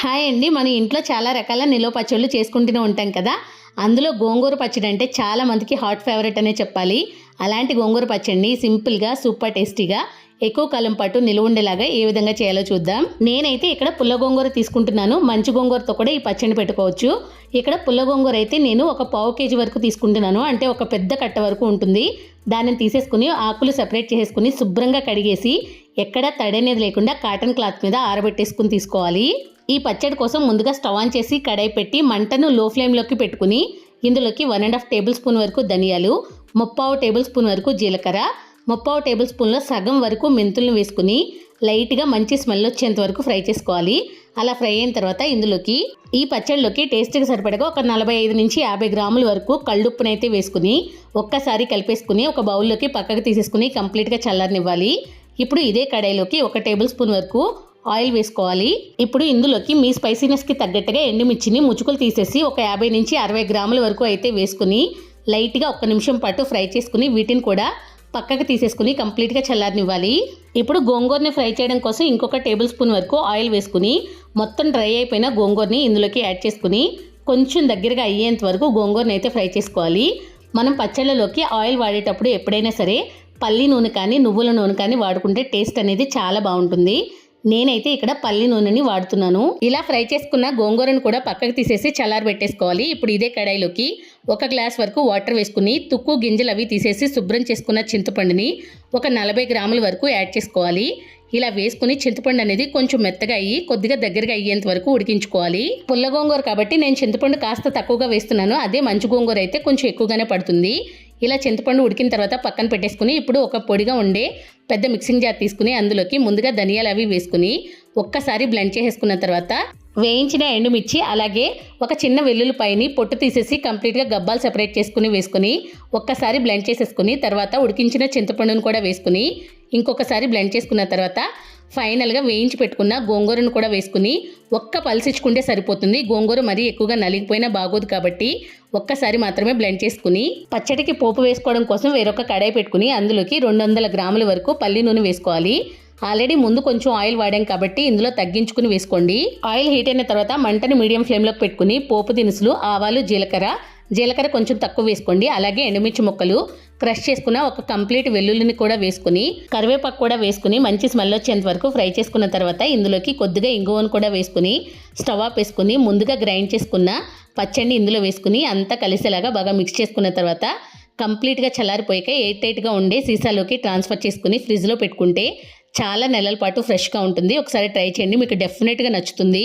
Hi అండి. మన ఇంట్లో చాలా రకాల నిలువ పచ్చళ్ళు చేసుకుంటూనే ఉంటాం కదా. అందులో గోంగూర పచ్చడి అంటే చాలా మందికి హాట్ ఫేవరెట్ అనే చెప్పాలి. అలాంటి గోంగూర పచ్చడిని సింపుల్గా సూపర్ టేస్టీగా ఎక్కువ కాలం పాటు నిలువ ఉండేలాగా ఏ విధంగా చేయాలో చూద్దాం. నేనైతే ఇక్కడ పుల్ల గోంగూర తీసుకుంటున్నాను. మంచి గోంగూరతో కూడా ఈ పచ్చడిని పెట్టుకోవచ్చు. ఇక్కడ పుల్ల గోంగూర అయితే నేను ఒక పావు కేజీ వరకు తీసుకుంటున్నాను. అంటే ఒక పెద్ద కట్ట వరకు ఉంటుంది. దానిని తీసేసుకుని ఆకులు సెపరేట్ చేసేసుకుని శుభ్రంగా కడిగేసి ఎక్కడ తడనేది లేకుండా కాటన్ క్లాత్ మీద ఆరబెట్టేసుకుని తీసుకోవాలి. ఈ పచ్చడి కోసం ముందుగా స్టవ్ ఆన్ చేసి కడాయి పెట్టి మంటను లో ఫ్లేమ్లోకి పెట్టుకుని ఇందులోకి one and half tablespoon వరకు ధనియాలు ముప్పావు టేబుల్ స్పూన్ వరకు జీలకర్ర ముప్పావు టేబుల్ స్పూన్లో సగం వరకు మెంతులను వేసుకుని లైట్గా మంచి స్మెల్ వచ్చేంత వరకు ఫ్రై చేసుకోవాలి. అలా ఫ్రై అయిన తర్వాత ఇందులోకి ఈ పచ్చడిలోకి టేస్ట్కి సరిపడగా ఒక నలభై ఐదు నుంచి యాభై గ్రాముల వరకు కళ్ళుప్పునైతే వేసుకుని ఒక్కసారి కలిపేసుకుని ఒక బౌల్లోకి పక్కకు తీసేసుకుని కంప్లీట్గా చల్లారనివ్వాలి. ఇప్పుడు ఇదే కడాయిలోకి ఒక టేబుల్ స్పూన్ వరకు ఆయిల్ వేసుకోవాలి. ఇప్పుడు ఇందులోకి మీ స్పైసీనెస్కి తగ్గట్టుగా ఎండుమిర్చిని ముచ్చుకులు తీసేసి ఒక యాభై నుంచి అరవై గ్రాముల వరకు అయితే వేసుకుని లైట్గా ఒక్క నిమిషం పాటు ఫ్రై చేసుకుని వీటిని కూడా పక్కకు తీసేసుకుని కంప్లీట్గా చల్లారనివ్వాలి. ఇప్పుడు గోంగూరని ఫ్రై చేయడం కోసం ఇంకొక టేబుల్ స్పూన్ వరకు ఆయిల్ వేసుకుని మొత్తం డ్రై అయిపోయిన గోంగూరని ఇందులోకి యాడ్ చేసుకుని కొంచెం దగ్గరగా అయ్యేంత వరకు గోంగూరని అయితే ఫ్రై చేసుకోవాలి. మనం పచ్చళ్ళలోకి ఆయిల్ వాడేటప్పుడు ఎప్పుడైనా సరే పల్లి నూనె కానీ నువ్వుల నూనె కానీ వాడుకుంటే టేస్ట్ అనేది చాలా బాగుంటుంది. నేనైతే ఇక్కడ పల్లి నూనెని వాడుతున్నాను. ఇలా ఫ్రై చేసుకున్న గోంగూరను కూడా పక్కకు తీసేసి చల్లారి పెట్టేసుకోవాలి. ఇప్పుడు ఇదే కడాయిలోకి ఒక గ్లాస్ వరకు వాటర్ వేసుకుని తుక్కు గింజలు అవి తీసేసి శుభ్రం చేసుకున్న చింతపండుని ఒక నలభై గ్రాముల వరకు యాడ్ చేసుకోవాలి. ఇలా వేసుకుని చింతపండు అనేది కొంచెం మెత్తగా అయ్యి కొద్దిగా దగ్గరగా అయ్యేంత వరకు ఉడికించుకోవాలి. పుల్ల గోంగూర కాబట్టి నేను చింతపండు కాస్త తక్కువగా వేస్తున్నాను. అదే మంచు గోంగూర అయితే కొంచెం ఎక్కువగానే పడుతుంది. ఇలా చింతపండు ఉడికిన తర్వాత పక్కన పెట్టేసుకుని ఇప్పుడు ఒక పొడిగా ఉండే పెద్ద మిక్సింగ్ జార్ తీసుకుని అందులోకి ముందుగా ధనియాలు అవి వేసుకుని ఒక్కసారి బ్లెండ్ చేసేసుకున్న తర్వాత వేయించిన ఎండుమిర్చి అలాగే ఒక చిన్న వెల్లుల్లిపాయని పొట్టు తీసేసి కంప్లీట్గా గబ్బాలు సెపరేట్ చేసుకుని వేసుకుని ఒక్కసారి బ్లెండ్ చేసేసుకుని తర్వాత ఉడికించిన చింతపండును కూడా వేసుకుని ఇంకొకసారి బ్లెండ్ చేసుకున్న తర్వాత ఫైనల్గా వేయించి పెట్టుకున్న గోంగూరను కూడా వేసుకుని ఒక్క పలిసించుకుంటే సరిపోతుంది. గోంగూర మరీ ఎక్కువగా నలిగిపోయినా బాగోదు కాబట్టి ఒక్కసారి మాత్రమే బ్లెండ్ చేసుకుని పచ్చడికి పోపు వేసుకోవడం కోసం వేరొక కడాయి పెట్టుకుని అందులోకి రెండు వందల గ్రాముల వరకు పల్లి నూనె వేసుకోవాలి. ఆల్రెడీ ముందు కొంచెం ఆయిల్ వాడాం కాబట్టి ఇందులో తగ్గించుకుని వేసుకోండి. ఆయిల్ హీట్ అయిన తర్వాత మంటని మీడియం ఫ్లేమ్లోకి పెట్టుకుని పోపు దినుసులు ఆవాలు జీలకర్ర జీలకర్ర కొంచెం తక్కువ వేసుకోండి. అలాగే ఎండుమిర్చి ముక్కలు క్రష్ చేసుకున్న ఒక కంప్లీట్ వెల్లుల్లిని కూడా వేసుకుని కరివేపాకు కూడా వేసుకుని మంచి స్మెల్ వచ్చేంత వరకు ఫ్రై చేసుకున్న తర్వాత ఇందులోకి కొద్దిగా ఇంగువను కూడా వేసుకుని స్టవ్ ఆఫ్ వేసుకుని ముందుగా గ్రైండ్ చేసుకున్న పచ్చడిని ఇందులో వేసుకుని అంతా కలిసేలాగా బాగా మిక్స్ చేసుకున్న తర్వాత కంప్లీట్గా చల్లారిపోయాక ఎయిట్ ఎయిట్గా ఉండే సీసాలోకి ట్రాన్స్ఫర్ చేసుకుని ఫ్రిడ్జ్లో పెట్టుకుంటే చాలా నెలల పాటు ఫ్రెష్గా ఉంటుంది. ఒకసారి ట్రై చేయండి. మీకు డెఫినెట్గా నచ్చుతుంది.